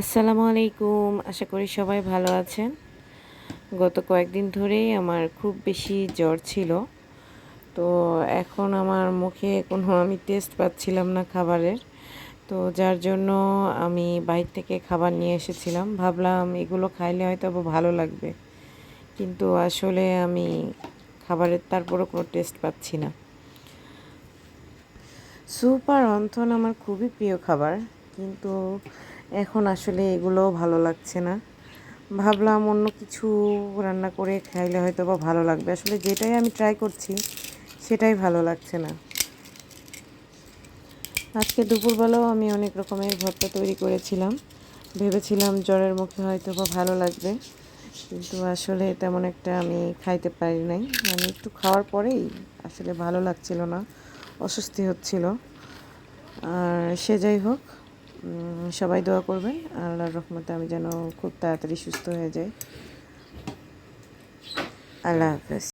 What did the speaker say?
আসসালামু আলাইকুম। আশা করি সবাই ভালো আছেন। গত কয়েকদিন ধরেই আমার খুব বেশি জ্বর ছিল। তো এখন আমার মুখে কোনো আমি টেস্ট পাচ্ছিলাম না খাবারের। তো যার জন্য আমি বাইরে থেকে খাবার নিয়ে এসেছিলাম। ভাবলাম এগুলো খাইলে হয়তো ভালো লাগবে। কিন্তু আসলে আমি খাবারের তারপরও কোনো টেস্ট পাচ্ছি না। স্যুপ আর অন্থন আমার খুবই প্রিয় খাবার। কিন্তু এখন আসলে এগুলোও ভালো লাগছে না। ভাবলাম অন্য কিছু রান্না করে খাইলে হয়তো বা ভালো লাগবে। আসলে যেটাই আমি ট্রাই করছি, সেটাই ভালো লাগছে না। আজকে দুপুরবেলাও আমি অনেক রকমের ভর্তা তৈরি করেছিলাম। ভেবেছিলাম জ্বরের মুখে হয়তো বা ভালো লাগবে, কিন্তু আসলে তেমন একটা আমি খাইতে পারি নাই। মানে একটু খাওয়ার পরেই আসলে ভালো লাগছিল না, অস্বস্তি হচ্ছিল। আর সে যাই হোক সবাই দোয়া করবেন। আল্লাহর রহমতে আমি যেন খুব তাড়াতাড়ি সুস্থ হয়ে যাই। আল্লাহ হাফেজ।